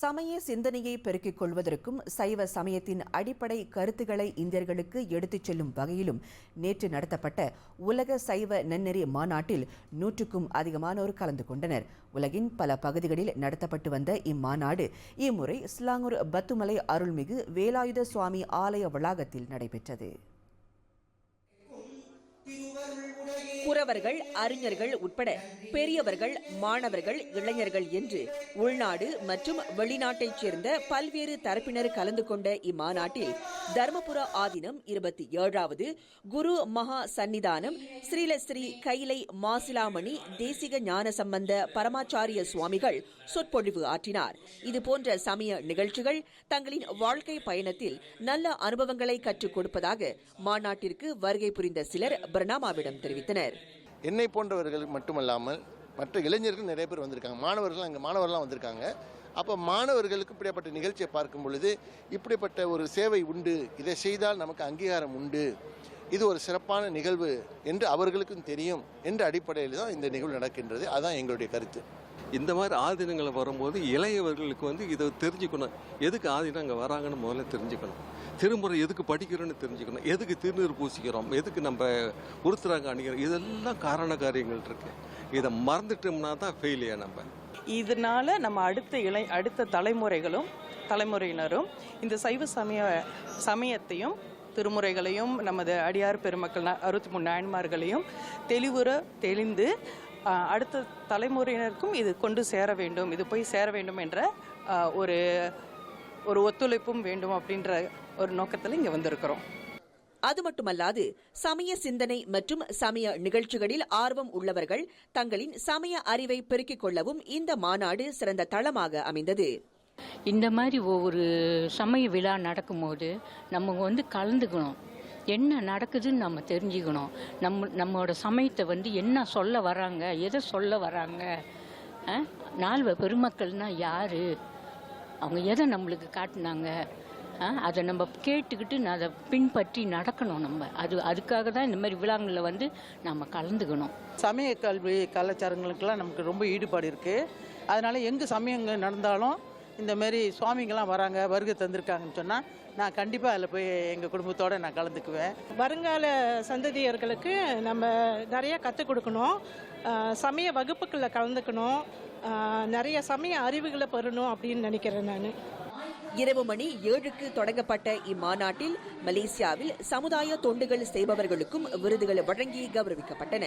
சமய சிந்தனையை பெருக்கிக் கொள்வதற்கும் சைவ சமயத்தின் அடிப்படை கருத்துக்களை இந்தியர்களுக்கு எடுத்துச் செல்லும் வகையிலும் நேற்று நடத்தப்பட்ட உலக சைவ நன்னெறி மாநாட்டில் நூற்றுக்கும் அதிகமானோர் கலந்து கொண்டனர். உலகின் பல பகுதிகளில் நடத்தப்பட்டு வந்த இம்மாநாடு இம்முறை ஸ்லாங்கூர் பத்துமலை அருள்மிகு வேலாயுத சுவாமி ஆலய வளாகத்தில் நடைபெற்றது. குறவர்கள் அறிஞர்கள் உட்பட பெரியவர்கள் மாணவர்கள் இளைஞர்கள் என்று உள்நாடு மற்றும் வெளிநாட்டைச் சேர்ந்த பல்வேறு தரப்பினர் கலந்து கொண்ட இம்மாநாட்டில் தர்மபுர ஆதீனம் இருபத்தி ஏழாவது குரு மகா சந்நிதானம் ஸ்ரீலஸ்ரீ கைலை மாசிலாமணி தேசிக ஞான சம்பந்த பரமாச்சாரிய சுவாமிகள் சொற்பொழிவு ஆற்றினார். இதுபோன்ற சமய நிகழ்ச்சிகள் தங்களின் வாழ்க்கை பயணத்தில் நல்ல அனுபவங்களை கற்றுக் கொடுப்பதாக மாநாட்டிற்கு வருகை புரிந்த சிலர் பிரணாமாவிடம் தெரிவித்தனர். என்னை போன்றவர்கள் மட்டுமல்லாமல் மற்ற இளைஞர்கள் நிறைய பேர் வந்திருக்காங்க. மாணவர்கள் அங்கே மாணவர்கள்லாம் வந்திருக்காங்க. அப்போ மாணவர்களுக்கு இப்படிப்பட்ட நிகழ்ச்சியை பார்க்கும் பொழுது இப்படிப்பட்ட ஒரு சேவை உண்டு. இதை செய்தால் நமக்கு அங்கீகாரம் உண்டு. இது ஒரு சிறப்பான நிகழ்வு என்று அவர்களுக்கும் தெரியும் என்ற அடிப்படையில் தான் இந்த நிகழ்வு நடக்கின்றது. அதுதான் எங்களுடைய கருத்து. இந்த மாதிரி ஆதீனங்களை வரும்போது இளையவர்களுக்கு வந்து இதை தெரிஞ்சுக்கணும். எதுக்கு ஆதீனம் அங்கே வராங்கன்னு முதல்ல தெரிஞ்சுக்கணும். திருமுறை எதுக்கு படிக்கிறோன்னு தெரிஞ்சுக்கணும். எதுக்கு திருநீர் பூசிக்கிறோம்? எதுக்கு நம்ம உருத்துறாங்க அணிக்கிறோம் இதெல்லாம் காரண காரியங்கள் இருக்குது இதை மறந்துட்டோம்னா தான் ஃபெயிலியர் நம்ம. இதனால நம்ம அடுத்த இளை அடுத்த தலைமுறைகளும் தலைமுறையினரும் இந்த சைவ சமய சமயத்தையும் திருமுறைகளையும் நமது அடியார் பெருமக்கள் அறுபத்தி மூணு நாயன்மார்களையும் தெளிவுற தெளிந்து அடுத்த தலைமுறையினருக்கும் இது கொண்டு சேர வேண்டும் இது போய் சேர வேண்டும் என்ற ஒரு ஒரு ஒத்துழைப்பும் வேண்டும் அப்படின்ற ஒரு நோக்கத்தில் இங்கே வந்திருக்கிறோம். அது மட்டுமல்லாது சமய சிந்தனை மற்றும் சமய நிகழ்ச்சிகளில் ஆர்வம் உள்ளவர்கள் தங்களின் சமய அறிவை பெருக்கிக் கொள்ளவும் இந்த மாநாடு சிறந்த தளமாக அமைந்தது. இந்த மாதிரி ஒவ்வொரு சமய விழா நடக்கும்போது நம்ம வந்து கலந்துக்கணும். என்ன நடக்குதுன்னு நம்ம தெரிஞ்சுக்கணும். நம்ம நம்மளோட சமயத்தை வந்து என்ன சொல்ல வராங்க எதை சொல்ல வராங்க நால்வ பெருமக்கள்னால் யார்? அவங்க எதை நம்மளுக்கு காட்டினாங்க? அதை நம்ம கேட்டுக்கிட்டு நான் அதை பின்பற்றி நடக்கணும் நம்ம. அது அதுக்காக தான் இந்த மாதிரி விழாங்களில் வந்து நம்ம கலந்துக்கணும். சமய கல்வி கலாச்சாரங்களுக்கெல்லாம் நமக்கு ரொம்ப ஈடுபாடு இருக்குது அதனால் எங்கே சமயங்கள் நடந்தாலும் இந்த மாதிரி சுவாமிங்கெல்லாம் வராங்க வருகை தந்திருக்காங்கன்னு சொன்னால் நான் கண்டிப்பாக அதில் போய் எங்கள் குடும்பத்தோடு நான் கலந்துக்குவேன். வருங்கால சந்ததியர்களுக்கு நம்ம நிறைய கற்றுக் கொடுக்கணும். சமய வகுப்புகளில் கலந்துக்கணும். நிறைய சமய அறிவுகளை பெறணும் அப்படின்னு நினைக்கிறேன் நான். இரவு மணி ஏழுக்கு தொடங்கப்பட்ட இம்மாநாட்டில் மலேசியாவில் சமுதாய தொண்டுகள் செய்பவர்களுக்கும் விருதுகள் வழங்கி கௌரவிக்கப்பட்டன.